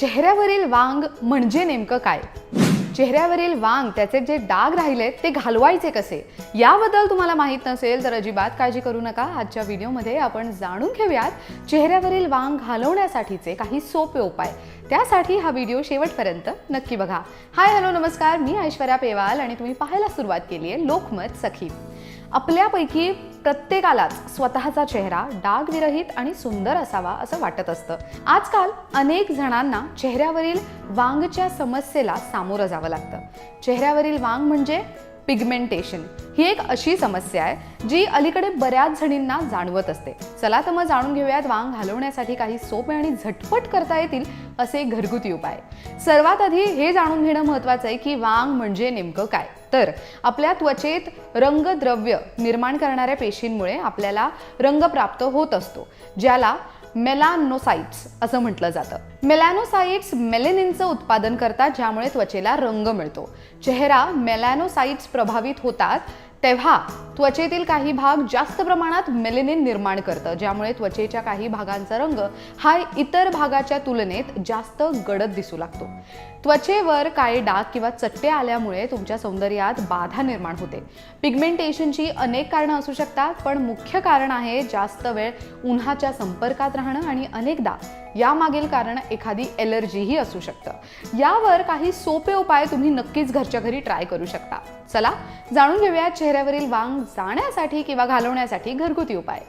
चेहऱ्यावरील वांग म्हणजे नेमकं काय? चेहऱ्यावरील वांग त्याचे जे डाग राहिलेत ते घालवायचे कसे? याबद्दल तुम्हाला माहीत नसेल तर अजिबात काळजी करू नका. आजच्या व्हिडिओमध्ये आपण जाणून घेऊयात चेहऱ्यावरील वांग घालवण्यासाठीचे काही सोपे उपाय. त्यासाठी हा व्हिडिओ शेवटपर्यंत नक्की बघा. हाय हॅलो नमस्कार. मी ऐश्वर्या पेवाल आणि तुम्ही पाहायला सुरुवात केली आहे लोकमत सखी. आपल्यापैकी प्रत्येकालाच स्वतःचा चेहरा डागविरहित आणि सुंदर असावा असं वाटत असतं. आजकाल अनेक जणांना चेहऱ्यावरील वांगच्या समस्येला सामोरं जावं लागतं. चेहऱ्यावरील वांग म्हणजे पिगमेंटेशन ही एक अशी समस्या आहे जी अलीकडे बऱ्याच जणींना जाणवत असते. चला तर मग जाणून घेऊयात वांग घालवण्यासाठी काही सोपे आणि झटपट करता येतील असे घरगुती उपाय. सर्वात आधी हे जाणून घेणं महत्त्वाचं आहे की वांग म्हणजे नेमकं काय? तर आपल्या त्वचेत रंगद्रव्य निर्माण करणाऱ्या पेशींमुळे आपल्याला रंग प्राप्त होत असतो ज्याला मेलानोसाइट्स असं म्हटलं जातं. मेलॅनोसाइट्स मेलेनिनचं उत्पादन करतात ज्यामुळे त्वचेला रंग मिळतो. चेहरा मेलॅनोसाइट्स प्रभावित होतात तेव्हा त्वचेतील काही भाग जास्त प्रमाणात मेलेनिन निर्माण करतं ज्यामुळे त्वचेच्या काही भागांचा रंग हा इतर भागाच्या तुलनेत जास्त गडद दिसू लागतो. त्वचेवर काळे डाग किंवा चट्टे आल्यामुळे तुमच्या सौंदर्यात बाधा निर्माण होते. पिगमेंटेशनची अनेक कारणं असू शकतात पण मुख्य कारण आहे जास्त वेळ उन्हाच्या संपर्कात राहणं आणि अनेकदा यामागील कारण एखादी एलर्जीही असू शकतं. यावर काही सोपे उपाय तुम्ही नक्कीच घरच्या घरी ट्राय करू शकता. चला जाणून घेऊया चेहऱ्यावरील वांग जाण्यासाठी किंवा घालवण्यासाठी घरगुती उपाय.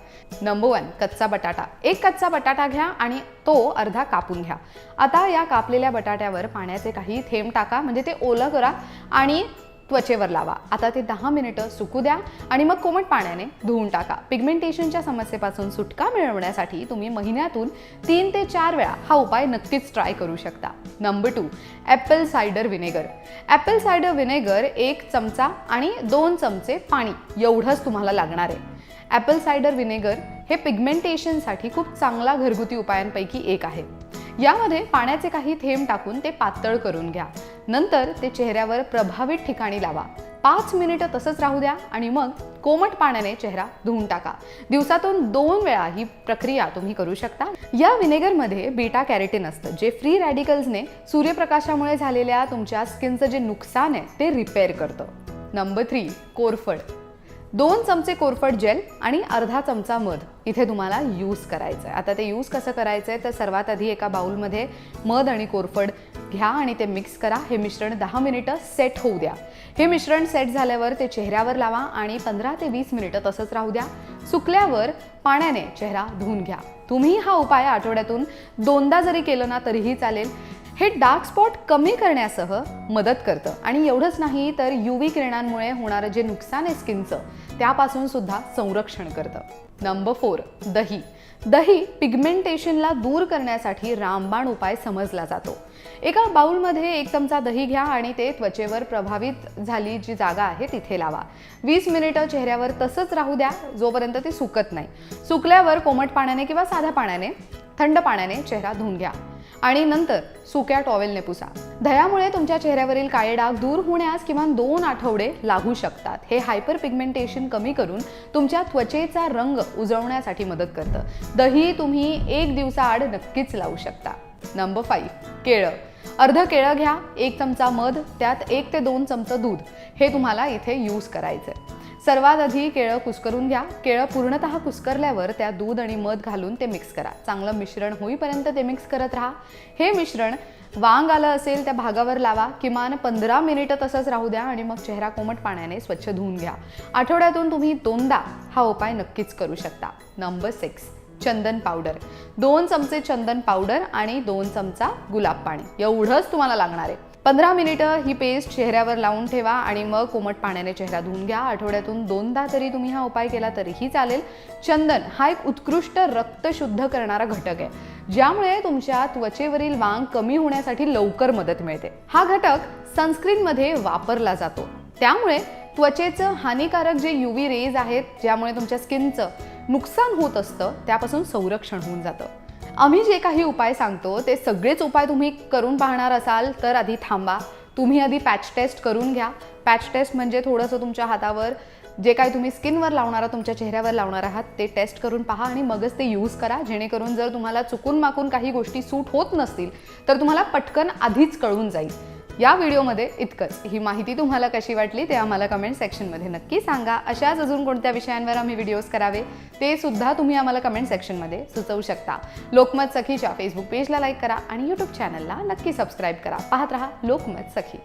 नंबर वन कच्चा बटाटा. एक कच्चा बटाटा घ्या आणि तो अर्धा कापून घ्या. आता या कापलेल्या बटाट्यावर पाण्याचे काही थेंब टाका म्हणजे ते ओलं करा आणि त्वचेवर लावा. आता ते दहा मिनिटं सुकू द्या आणि मग कोमट पाण्याने धुवून टाका. पिगमेंटेशनच्या समस्येपासून सुटका मिळवण्यासाठी तुम्ही महिन्यातून तीन ते चार वेळा हा उपाय नक्कीच ट्राय करू शकता. Number two apple cider vinegar apple cider vinegar एक चमचा आणि दोन चमचे पाणी एवढंच तुम्हाला लागणार आहे. ॲपल सायडर विनेगर हे पिगमेंटेशनसाठी खूप चांगला घरगुती उपायांपैकी एक आहे. यामध्ये पाण्याचे काही थेंब टाकून ते पातळ करून घ्या. नंतर ते चेहऱ्यावर प्रभावित ठिकाणी लावा. पाच मिनिटं तसंच राहू द्या आणि मग कोमट पाण्याने चेहरा धुवून टाका. दिवसातून दोन वेळा ही प्रक्रिया तुम्ही करू शकता. या व्हिनेगरमध्ये बीटा कॅरेटिन असतं जे फ्री रॅडिकल्सने सूर्यप्रकाशामुळे झालेल्या तुमच्या स्किनचं जे नुकसान आहे ते रिपेअर करतं. नंबर थ्री कोरफड. दोन चमचे कोरफड जेल आणि अर्धा चमचा मध. इथे तुम्हाला यूज करायचं आहे आता ते यूज कसं करायचं आहे तर सर्वात आधी एका बाउलमध्ये मध आणि कोरफड घ्या आणि ते मिक्स करा. हे मिश्रण दहा मिनिटं सेट होऊ द्या. हे मिश्रण सेट झाल्यावर ते चेहऱ्यावर लावा आणि पंधरा ते वीस मिनिटं तसंच राहू द्या. सुकल्यावर पाण्याने चेहरा धुवून घ्या. तुम्ही हा उपाय आठवड्यातून दोनदा जरी केलं ना तरीही चालेल. हे डार्क स्पॉट कमी करण्यासह मदत करतं. आणि एवढंच नाही तर यू व्ही किरणांमुळे होणारं जे नुकसान आहे स्किनचं त्यापासून सुद्धा संरक्षण करतं. नंबर फोर दही. दही पिगमेंटेशनला दूर करण्यासाठी रामबाण उपाय समजला जातो. एका बाउलमध्ये एक चमचा दही घ्या आणि ते त्वचेवर प्रभावित झाली जी जागा आहे तिथे लावा. वीस मिनिटं चेहऱ्यावर तसंच राहू द्या जोपर्यंत ते सुकत नाही. सुकल्यावर कोमट पाण्याने किंवा साध्या पाण्याने थंड पाण्याने चेहरा धुवून घ्या. आणि नंतर सुक्या टॉवेलने पुसा. दह्यामुळे तुमच्या चेहऱ्यावरील काळे डाग दूर होण्यास किमान दोन आठवडे लागू शकतात. हे हायपर पिगमेंटेशन कमी करून तुमच्या त्वचेचा रंग उजळण्यासाठी मदत करतं. दही तुम्ही एक दिवसाआड नक्कीच लावू शकता. नंबर फाईव्ह केळं. अर्ध केळं घ्या एक चमचा मध त्यात एक ते दोन चमचं दूध. हे तुम्हाला इथे यूज करायचं आहे सर्वात आधी केळं कुस्करून घ्या. केळं पूर्णतः कुस्करल्यावर त्या दूध आणि मध घालून ते मिक्स करा. चांगलं मिश्रण होईपर्यंत ते मिक्स करत राहा. हे मिश्रण वांग आलं असेल त्या भागावर लावा. किमान पंधरा मिनिटं तसंच राहू द्या आणि मग चेहरा कोमट पाण्याने स्वच्छ धुवून घ्या. आठवड्यातून तुम्ही दोनदा हा उपाय नक्कीच करू शकता. नंबर सिक्स चंदन पावडर दोन चमचे चंदन पावडर आणि दोन चमचा गुलाब पाणी. एवढंच तुम्हाला लागणार आहे. पंधरा मिनिटं ही पेस्ट चेहऱ्यावर लावून ठेवा आणि मग कोमट पाण्याने चेहरा धुवून घ्या. आठवड्यातून दोनदा तरी तुम्ही हा उपाय केला तरीही चालेल. चंदन हा एक उत्कृष्ट रक्त शुद्ध करणारा घटक आहे. ज्यामुळे तुमच्या त्वचेवरील वांग कमी होण्यासाठी लवकर मदत मिळते. हा घटक सनस्क्रीनमध्ये वापरला जातो. त्यामुळे त्वचेचं हानिकारक जे यू रेज आहेत ज्यामुळे तुमच्या स्किनचं नुकसान होत असतं त्यापासून संरक्षण होऊन जातं. आम्ही जे काही उपाय सांगतो ते सगळेच उपाय तुम्ही करून पाहणार असाल तर आधी थांबा. तुम्ही आधी पॅच टेस्ट करून घ्या. पॅच टेस्ट म्हणजे थोडंसं तुमच्या हातावर जे काही तुम्ही स्किनवर लावणार आहात तुमच्या चेहऱ्यावर लावणार आहात ते टेस्ट करून पहा आणि मगच ते यूज करा. जेणेकरून जर तुम्हाला चुकून माकून काही गोष्टी सूट होत नसतील तर तुम्हाला पटकन आधीच कळून जाईल. या व्हिडिओमध्ये इतकंच. ही माहिती तुम्हाला कशी वाटली ते आम्हाला कमेंट सेक्शनमध्ये नक्की सांगा. अशाच अजून कोणत्या विषयांवर आम्ही व्हिडिओज करावे ते सुद्धा तुम्ही आम्हाला कमेंट सेक्शनमध्ये सुचवू शकता. लोकमत सखीच्या फेसबुक पेजला लाईक करा आणि यूट्यूब चॅनलला नक्की सबस्क्राईब करा. पाहत रहा लोकमत सखी.